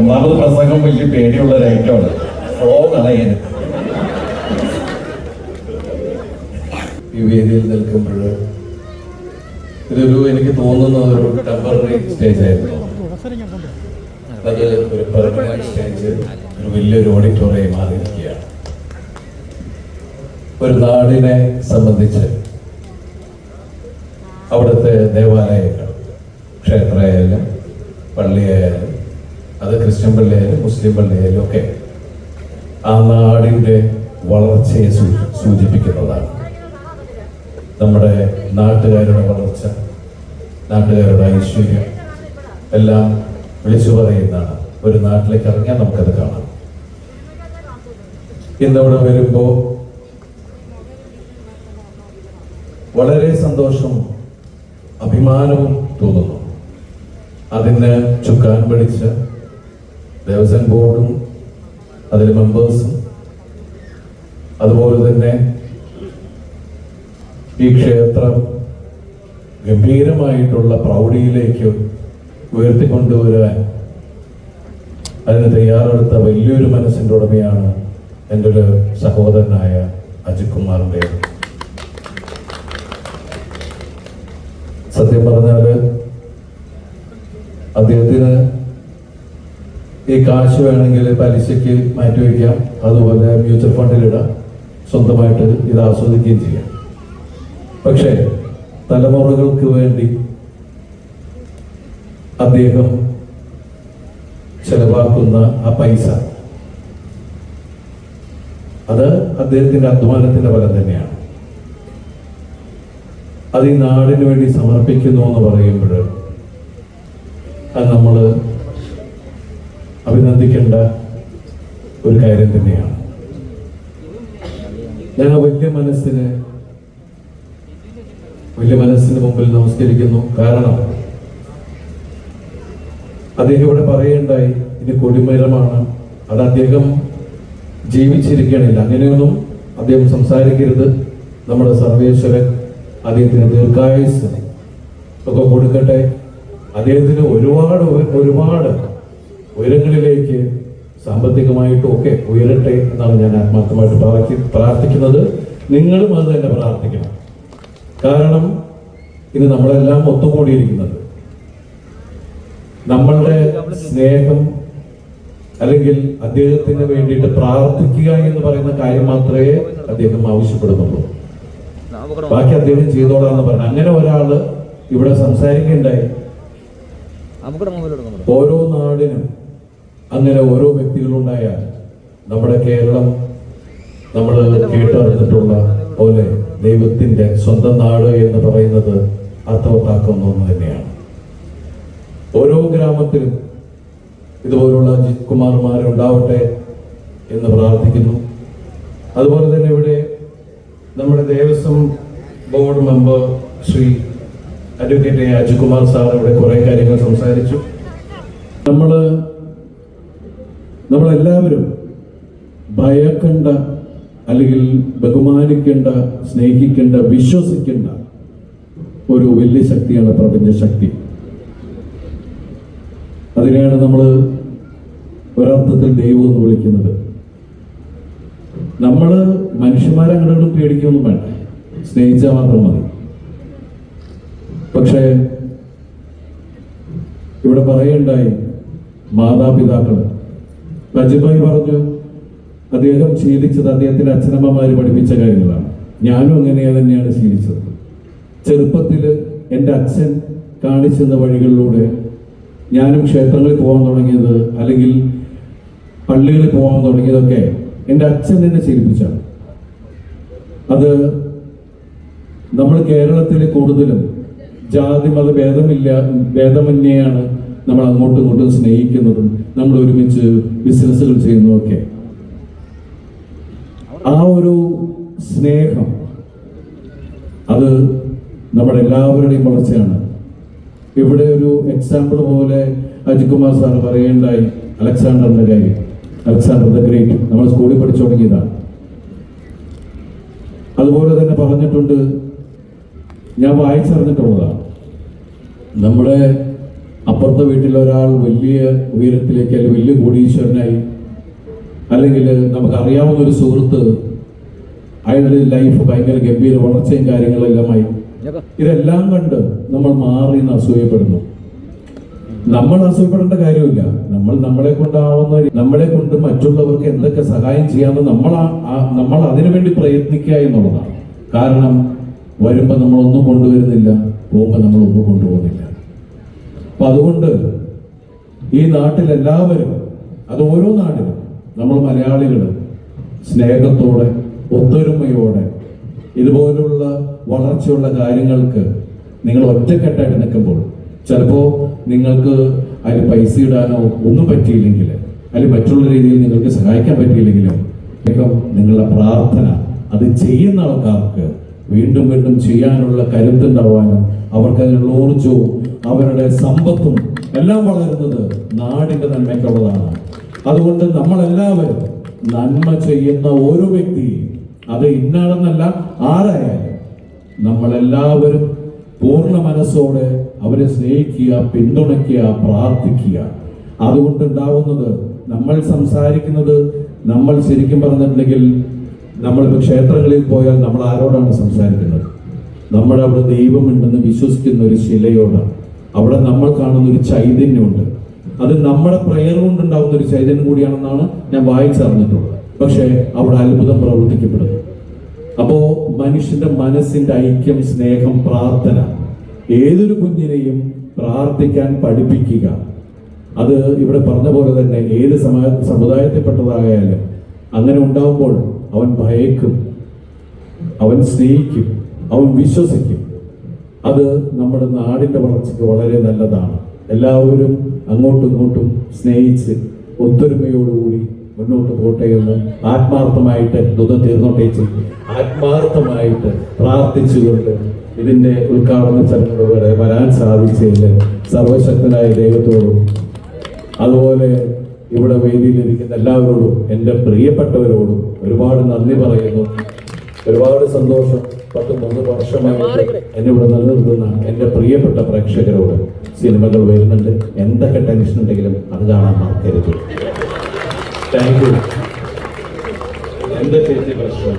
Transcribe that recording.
ഒന്നാമത് പ്രസംഗം വലിയ പേടിയുള്ള ഒരു ഐറ്റമാണ് ഫ്ലോ കളയരുത് ഈ വേദിയിൽ നിൽക്കുമ്പോൾ ഇതൊരു എനിക്ക് തോന്നുന്ന ഒരു ടെമ്പററി സ്റ്റേജ് ആയിരുന്നു. അത് ഒരു പെർമനന്റ് സ്റ്റേജ് ഒരു വലിയൊരു ഓഡിറ്റോറിയം മാറിയിരിക്കുകയാണ് ഒരു നാടിനെ സംബന്ധിച്ച് അവിടുത്തെ ദേവാലയങ്ങൾ ക്ഷേത്രമായാലും പള്ളിയായാലും ക്രിസ്ത്യൻ പള്ളിയായാലും മുസ്ലിം പള്ളിയായാലും ഒക്കെ ആ നാടിന്റെ വളർച്ചയെ സൂചിപ്പിക്കുന്നതാണ്. നമ്മുടെ നാട്ടുകാരുടെ വളർച്ച നാട്ടുകാരുടെ ഐശ്വര്യം എല്ലാം വിളിച്ചു പറയുന്നതാണ്. ഒരു നാട്ടിലേക്ക് ഇറങ്ങിയാൽ നമുക്കത് കാണാം. ഇന്നവിടെ വരുമ്പോൾ വളരെ സന്തോഷവും അഭിമാനവും തോന്നുന്നു. അതിന് ചുക്കാൻ പിടിച്ച ദേവസ്വം ബോർഡും അതിലെ മെമ്പേഴ്സും അതുപോലെ തന്നെ ഈ ക്ഷേത്രം ഗംഭീരമായിട്ടുള്ള പ്രൗഢിയിലേക്ക് ഉയർത്തിക്കൊണ്ടുവരാൻ അതിന് തയ്യാറെടുത്ത വലിയൊരു മനസ്സിന്റെ ഉടമയാണ് എന്റെ ഒരു സഹോദരനായ അജിത് കുമാറിന്റെ സത്യം പറഞ്ഞാൽ അദ്ദേഹത്തിന് ഈ കാശ് വേണമെങ്കിൽ പലിശയ്ക്ക് മാറ്റിവെക്കാം അതുപോലെ മ്യൂച്വൽ ഫണ്ടിലിടാം സ്വന്തമായിട്ട് ഇത് ആസ്വദിക്കുകയും ചെയ്യാം. പക്ഷേ തലമുറകൾക്ക് വേണ്ടി അദ്ദേഹം ചെലവാക്കുന്ന ആ പൈസ അത് അദ്ദേഹത്തിന്റെ അധ്വാനത്തിന്റെ ഫലം തന്നെയാണ്. അത് ഈ നാടിന് വേണ്ടി സമർപ്പിക്കുന്നു എന്ന് പറയുമ്പോൾ അത് നമ്മൾ അഭിനന്ദിക്കേണ്ട ഒരു കാര്യം തന്നെയാണ്. ഞങ്ങൾ വലിയ മനസ്സിന് വലിയ മനസ്സിന് മുമ്പിൽ നമസ്കരിക്കുന്നു. കാരണം അദ്ദേഹം ഇവിടെ പറയുണ്ടായി ഇത് കൊടിമരമാണ് അത് അദ്ദേഹം ജീവിച്ചിരിക്കണില്ല. അങ്ങനെയൊന്നും അദ്ദേഹം സംസാരിക്കരുത്. നമ്മുടെ സർവേശ്വരൻ അദ്ദേഹത്തിന് ദീർഘായുസ് ഒക്കെ കൊടുക്കട്ടെ. അദ്ദേഹത്തിന് ഒരുപാട് ഒരുപാട് ഉയരങ്ങളിലേക്ക് സാമ്പത്തികമായിട്ടും ഒക്കെ ഉയരട്ടെ എന്നാണ് ഞാൻ ആത്മാർത്ഥമായിട്ട് പ്രാർത്ഥി പ്രാർത്ഥിക്കുന്നത്. നിങ്ങളും അത് തന്നെ പ്രാർത്ഥിക്കണം. കാരണം ഇത് നമ്മളെല്ലാം ഒത്തുകൂടിയിരിക്കുന്നത്. നമ്മളുടെ സ്നേഹം അല്ലെങ്കിൽ അദ്ദേഹത്തിന് വേണ്ടിയിട്ട് പ്രാർത്ഥിക്കുക എന്ന് പറയുന്ന കാര്യം മാത്രമേ അദ്ദേഹം ആവശ്യപ്പെടുന്നുള്ളൂ. ബാക്കി അദ്ദേഹം ചെയ്തോളാന്ന് പറഞ്ഞു. അങ്ങനെ ഒരാൾ ഇവിടെ സംസാരിക്കുകയുണ്ടായി മൊബൈൽ ഓരോ നാടിനും അങ്ങനെ ഓരോ വ്യക്തികളുണ്ടായ നമ്മുടെ കേരളം നമ്മൾ കേട്ടറിഞ്ഞിട്ടുള്ള പോലെ ദൈവത്തിന്റെ സ്വന്തം നാട് എന്ന് പറയുന്നത് അർത്ഥവത്താക്കുന്ന ഒന്ന് തന്നെയാണ്. ഓരോ ഗ്രാമത്തിലും ഇതുപോലുള്ള കുമാർമാരുണ്ടാവട്ടെ എന്ന് പ്രാർത്ഥിക്കുന്നു. അതുപോലെ തന്നെ ഇവിടെ നമ്മുടെ Devaswom board member Shri advocate A Ajith Kumar sir ഇവിടെ കുറേ കാര്യങ്ങൾ സംസാരിച്ചു. നമ്മൾ നമ്മളെല്ലാവരും ഭയക്കണ്ട അല്ലെങ്കിൽ ബഹുമാനിക്കേണ്ട സ്നേഹിക്കേണ്ട വിശ്വസിക്കേണ്ട ഒരു വലിയ ശക്തിയാണ് പ്രപഞ്ചശക്തി അതിനെയാണ് നമ്മൾ ഒരർത്ഥത്തിൽ ദൈവം എന്ന് വിളിക്കുന്നത്. നമ്മൾ മനുഷ്യന്മാരെ അങ്ങോട്ടും പേടിക്കൊന്നും വേണ്ട. സ്നേഹിച്ചാൽ മാത്രം മതി. പക്ഷേ ഇവിടെ പറയണ്ടായി മാതാപിതാക്കൾ അജിബായി പറഞ്ഞു അദ്ദേഹം ശീലിച്ചത് അദ്ദേഹത്തിന്റെ അച്ഛനമ്മമാര് പഠിപ്പിച്ച കാര്യങ്ങളാണ്. ഞാനും അങ്ങനെ തന്നെയാണ് ശീലിച്ചത്. ചെറുപ്പത്തിൽ എന്റെ അച്ഛൻ കാണിച്ചെന്ന വഴികളിലൂടെ ഞാനും ക്ഷേത്രങ്ങളിൽ പോകാൻ തുടങ്ങിയത് അല്ലെങ്കിൽ പള്ളികളിൽ പോകാൻ തുടങ്ങിയതൊക്കെ എന്റെ അച്ഛൻ എന്നെ ശീലിപ്പിച്ചാണ്. അത് നമ്മൾ കേരളത്തിൽ കൂടുതലും ജാതി മത ഭേദമില്ല ഭേദമന്യെയാണ് നമ്മൾ അങ്ങോട്ടും ഇങ്ങോട്ടും സ്നേഹിക്കുന്നതും നമ്മൾ ഒരുമിച്ച് ബിസിനസ്സുകൾ ചെയ്യുന്നതൊക്കെ ആ ഒരു സ്നേഹം അത് നമ്മുടെ എല്ലാവരുടെയും വളർച്ചയാണ്. ഇവിടെ ഒരു എക്സാമ്പിൾ പോലെ അജിത് കുമാർ സാർ പറയേണ്ടായി അലക്സാണ്ടറിന്റെ കാര്യം. Alexander the great. നമ്മൾ സ്കൂളിൽ പഠിച്ചു തുടങ്ങിയതാണ്. അതുപോലെ തന്നെ പറഞ്ഞിട്ടുണ്ട് ഞാൻ വായിച്ചറിഞ്ഞിട്ടുള്ളതാണ്. നമ്മുടെ അപ്പുറത്തെ വീട്ടിലൊരാൾ വലിയ ഉയരത്തിലേക്ക് അല്ലെങ്കിൽ വലിയ കോടീശ്വരനായി അല്ലെങ്കിൽ നമുക്കറിയാവുന്ന ഒരു സുഹൃത്ത് അയാളുടെ ലൈഫ് ഭയങ്കര ഗംഭീര വളർച്ചയും കാര്യങ്ങളെല്ലാമായി. ഇതെല്ലാം കണ്ട് നമ്മൾ മാറി നിന്ന് അസൂയപ്പെടുന്നു. നമ്മൾ അസൂയപ്പെടേണ്ട കാര്യമില്ല. നമ്മൾ നമ്മളെ കൊണ്ടാവുന്ന നമ്മളെ കൊണ്ട് മറ്റുള്ളവർക്ക് എന്തൊക്കെ സഹായം ചെയ്യാമെന്ന് നമ്മൾ നമ്മൾ അതിനു അതിനുവേണ്ടി പ്രയത്നിക്കുക എന്നുള്ളതാണ്. കാരണം വരുമ്പോൾ നമ്മളൊന്നും കൊണ്ടുവരുന്നില്ല പോകുമ്പോൾ നമ്മളൊന്നും കൊണ്ടുപോകുന്നില്ല. അപ്പൊ അതുകൊണ്ട് ഈ നാട്ടിലെല്ലാവരും അത് ഓരോ നാടിലും നമ്മൾ മലയാളികൾ സ്നേഹത്തോടെ ഒത്തൊരുമയോടെ ഇതുപോലുള്ള വളർച്ചയുള്ള കാര്യങ്ങൾക്ക് നിങ്ങൾ ഒറ്റക്കെട്ടായിട്ട് നിൽക്കുമ്പോൾ ചിലപ്പോൾ നിങ്ങൾക്ക് അതിൽ പൈസ ഇടാനോ ഒന്നും പറ്റിയില്ലെങ്കിൽ അതിൽ മറ്റുള്ള രീതിയിൽ നിങ്ങൾക്ക് സഹായിക്കാൻ പറ്റിയില്ലെങ്കിലും അദ്ദേഹം നിങ്ങളുടെ പ്രാർത്ഥന അത് ചെയ്യുന്ന ആൾക്കാർക്ക് വീണ്ടും വീണ്ടും ചെയ്യാനുള്ള കരുത്തുണ്ടാവാനും അവർക്ക് അതിനുള്ള ഊർജവും അവരുടെ സമ്പത്തും എല്ലാം വളരുന്നത് നാടിന്റെ നന്മയ്ക്കുള്ളതാണ്. അതുകൊണ്ട് നമ്മളെല്ലാവരും നന്മ ചെയ്യുന്ന ഓരോ വ്യക്തി അത് ഇന്നാണെന്നല്ല ആരായാലും നമ്മളെല്ലാവരും പൂർണ മനസ്സോടെ അവരെ സ്നേഹിക്കുക പിന്തുണയ്ക്കുക പ്രാർത്ഥിക്കുക. അതുകൊണ്ടുണ്ടാവുന്നത് നമ്മൾ സംസാരിക്കുന്നത് നമ്മൾ ശരിക്കും പറഞ്ഞിട്ടുണ്ടെങ്കിൽ നമ്മളിപ്പോൾ ക്ഷേത്രങ്ങളിൽ പോയാൽ നമ്മൾ ആരോടാണ് സംസാരിക്കുന്നത്? നമ്മുടെ അവിടെ ദൈവമുണ്ടെന്ന് വിശ്വസിക്കുന്ന ഒരു ശിലയോടാണ് അവിടെ നമ്മൾ കാണുന്ന ഒരു ചൈതന്യമുണ്ട്. അത് നമ്മുടെ പ്രയർ കൊണ്ടുണ്ടാവുന്ന ഒരു ചൈതന്യം കൂടിയാണെന്നാണ് ഞാൻ വായിച്ചറിഞ്ഞിട്ടുള്ളത്. പക്ഷേ അവിടെ അത്ഭുതം പ്രവർത്തിക്കപ്പെടുന്നു. അപ്പോ മനുഷ്യന്റെ മനസ്സിന്റെ ഐക്യം സ്നേഹം പ്രാർത്ഥന ഏതൊരു കുഞ്ഞിനെയും പ്രാർത്ഥിക്കാൻ പഠിപ്പിക്കുക. അത് ഇവിടെ പറഞ്ഞ പോലെ തന്നെ ഏത് സമ സമുദായത്തിൽപ്പെട്ടതായാലും അങ്ങനെ ഉണ്ടാവുമ്പോൾ അവൻ ഭയക്കും അവൻ സ്നേഹിക്കും. അവൻ വിശ്വസിക്കും. അത് നമ്മുടെ നാടിന്റെ വളർച്ചയ്ക്ക് വളരെ നല്ലതാണ്. എല്ലാവരും അങ്ങോട്ടും ഇങ്ങോട്ടും സ്നേഹിച്ച് ഒത്തൊരുമയോടുകൂടി മുന്നോട്ട് പോട്ടെ എന്ന് ആത്മാർത്ഥമായിട്ട് ദുഃഖം തീർന്നോട്ടേച്ച് ആത്മാർത്ഥമായിട്ട് പ്രാർത്ഥിച്ചുകൊണ്ട് ഇതിന്റെ ഉദ്ഘാടന ചടങ്ങുകൾ വരെ വരാൻ സാധിച്ചതിൽ സർവശക്തനായ ദൈവത്തോടും അതുപോലെ ഇവിടെ വേദിയിലിരിക്കുന്ന എല്ലാവരോടും എന്റെ പ്രിയപ്പെട്ടവരോടും ഒരുപാട് നന്ദി പറയുന്നു. ഒരുപാട് സന്തോഷം. പത്ത് മൂന്ന് വർഷമായിട്ട് എന്നെ ഇവിടെ നിലനിർത്തുന്ന എന്റെ പ്രിയപ്പെട്ട പ്രേക്ഷകരോട് സിനിമകൾ വരുന്നുണ്ട്. എന്തൊക്കെ ടെൻഷൻ ഉണ്ടെങ്കിലും അത് കാണാൻ മറക്കരുത്. താങ്ക് യു എന്റെ ചേച്ചി പ്രശ്നം?